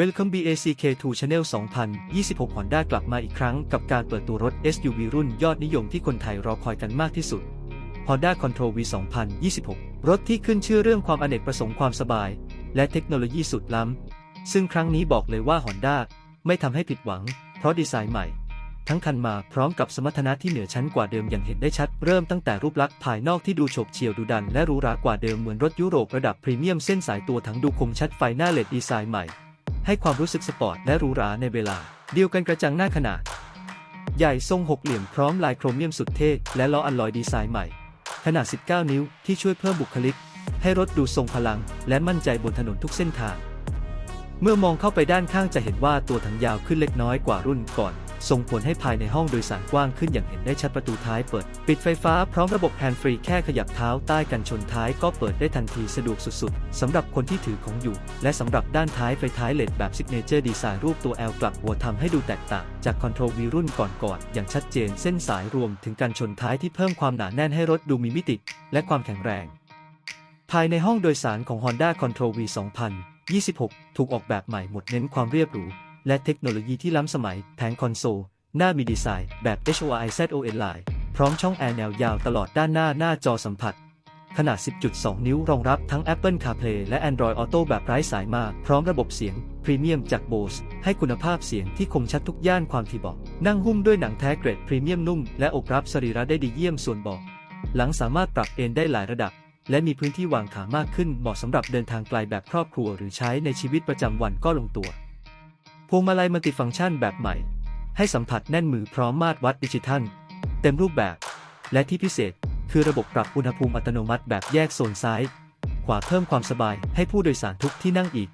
Welcome BACK2 Channel 2026 Honda กลับมาอีกครั้งกับการเปิดตัวรถ SUV รุ่นยอดนิยมที่คนไทยรอคอยกันมากที่สุด Honda Control V 2026 รถที่ขึ้นชื่อเรื่องความอเนกประสงค์ความสบาย และเทคโนโลยีสุดล้ำ ซึ่งครั้งนี้บอกเลยว่า Honda ไม่ทำให้ผิดหวัง เพราะดีไซน์ใหม่ ทั้งคันมาพร้อมกับสมรรถนะที่เหนือชั้นกว่าเดิมอย่างเห็นได้ชัด เริ่มตั้งแต่รูปลักษณ์ภายนอกที่ดูโฉบเฉี่ยวดูดันและหรูหรากว่าเดิมเหมือนรถยุโรประดับพรีเมียมเส้นสายตัวทั้งดูคมชัดไฟหน้าเลดดีไซน์ใหม่ ให้ความรู้สึกสปอร์ตและหรูหราในเวลา เดียวกันกระจังหน้าขนาด ใหญ่ทรงหกเหลี่ยมพร้อมลายโครเมียมสุดเท่และล้ออัลลอยดีไซน์ใหม่ ขนาด 19 นิ้วที่ช่วยเพิ่มบุคลิก ให้รถดูทรงพลัง และมั่นใจบนถนนทุกเส้นทาง เมื่อมองเข้าไปด้านข้างจะเห็นว่าตัวถังยาวขึ้นเล็กน้อยกว่ารุ่นก่อน ส่งผลให้ภายในห้องโดยสารกว้างขึ้นอย่างเห็นได้ชัดประตูท้ายเปิด ปิดไฟฟ้าพร้อมระบบแฮนด์ฟรีแค่ขยับเท้าใต้กันชนท้ายก็เปิดได้ทันทีสะดวกสุดๆสำหรับคนที่ถือของอยู่ และสำหรับด้านท้ายไฟท้ายเลดแบบซิกเนเจอร์ดีไซน์รูปตัว L กลับหัวทำให้ดูแตกต่าง จากคอนโทรลวีรุ่นก่อนๆอย่างชัดเจนเส้นสายรวมถึงการชนท้ายที่เพิ่มความหนาแน่นให้รถดูมีมิติและความแข็งแรง ภายในห้องโดยสารของ Honda Control V 2026 ถูกออกแบบใหม่หมดเน้นความเรียบหรู และเทคโนโลยีที่ล้ำสมัย แผงคอนโซล หน้ามีดีไซน์แบบ HOIZON Line พร้อมช่องแอร์แนวยาวตลอดด้านหน้าหน้าจอสัมผัส ขนาด 10.2 นิ้วรองรับทั้ง Apple CarPlay และ Android Auto แบบไร้สายมา พร้อมระบบเสียงพรีเมียมจาก Bose ให้คุณภาพเสียงที่คมชัดทุกย่านความถี่เบอกนั่งหุ้มด้วยหนังแท้เกรดพรีเมียมนุ่มและอบรับสรีระได้ดีเยี่ยมส่วนเบอกหลังสามารถปรับเอนได้หลายระดับและมีพื้นที่วางขามากขึ้นเหมาะสำหรับเดินทางไกลแบบครอบครัวหรือใช้ในชีวิตประจำวันก็ลงตัว พวงมาลัยมัลติฟังก์ชันแบบใหม่ ให้สัมผัสแน่นมือพร้อมมาตรวัดดิจิทัล เต็มรูปแบบ และที่พิเศษคือระบบปรับอุณหภูมิอัตโนมัติแบบแยกโซนซ้าย ขวาเพิ่มความสบายให้ผู้โดยสารทุกที่นั่งอีก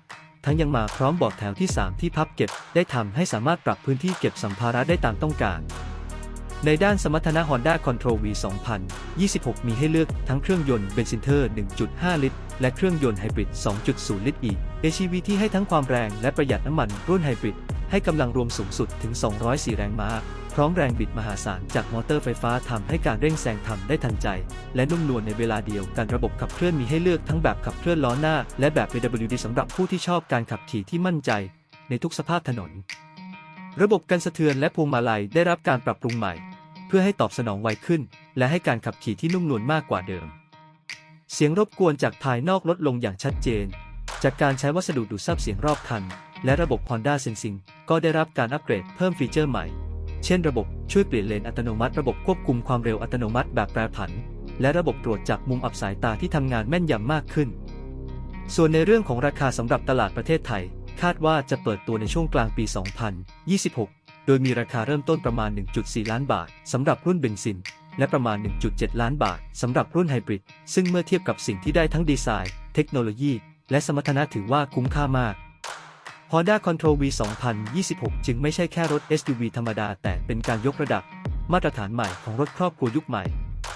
ทั้งยังมาพร้อมเบาะแถวที่ 3 ที่พับเก็บได้ทำให้สามารถปรับพื้นที่เก็บสัมภาระได้ตามต้องการ ในด้านสมรรถนะ Honda Control V 2026 มีให้เลือกทั้งเครื่องยนต์เบนซินเทอร์ 1.5 ลิตร และเครื่องยนต์ไฮบริด 2.0 ลิตรอีก HEV ที่ให้ทั้งความแรงและประหยัดน้ำมันรุ่นไฮบริด ให้กำลังรวมสูงสุดถึง 204 แรงม้า พร้อมแรงบิดมหาศาลจากมอเตอร์ไฟฟ้าทำให้การเร่งแซงทำได้ทันใจ และนุ่มนวลในเวลาเดียวกันระบบขับเคลื่อนมีให้เลือกทั้งแบบขับเคลื่อนล้อหน้า และแบบ AWD สำหรับผู้ที่ชอบการขับขี่ที่มั่นใจ ในทุกสภาพถนน ระบบกันสะเทือนและพวงมาลัยได้รับการปรับปรุงใหม่ พื่อให้ตอบสนองไวขึ้น และให้การขับขี่ที่นุ่มนวลมากกว่าเดิม เสียงรบกวนจากภายนอกลดลงอย่างชัดเจน จากการใช้วัสดุดูดซับเสียงรอบคัน และระบบ Honda Sensing ก็ได้รับการอัปเกรดเพิ่มฟีเจอร์ใหม่ เช่นระบบช่วยเปลี่ยนเลนอัตโนมัติ ระบบควบคุมความเร็วอัตโนมัติแบบแปรผัน และระบบตรวจจับมุมอับสายตาที่ทำงานแม่นยำมากขึ้น ส่วนในเรื่องของราคาสำหรับตลาดประเทศไทย คาดว่าจะเปิดตัวในช่วงกลางปี 2026 โดยมีราคาเริ่มต้นประมาณ 1.4 ล้านบาทสำหรับรุ่นเบนซิน และประมาณ 1.7 ล้านบาทสำหรับรุ่นไฮบริด ซึ่งเมื่อเทียบกับสิ่งที่ได้ทั้งดีไซน์ เทคโนโลยี และสมรรถนะถือว่าคุ้มค่ามาก Honda Control V 2026 จึงไม่ใช่แค่รถ SUV ธรรมดาแต่เป็นการยกระดับ มาตรฐานใหม่ของรถครอบครัวยุคใหม่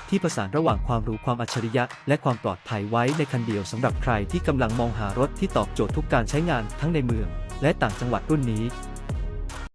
ที่ผสานระหว่างความรู้ความอัจฉริยะ และความปลอดภัยไว้ในคันเดียวสำหรับใครที่กำลังมองหารถที่ตอบโจทย์ทุกการใช้งานทั้งในเมือง และต่างจังหวัดรุ่นนี้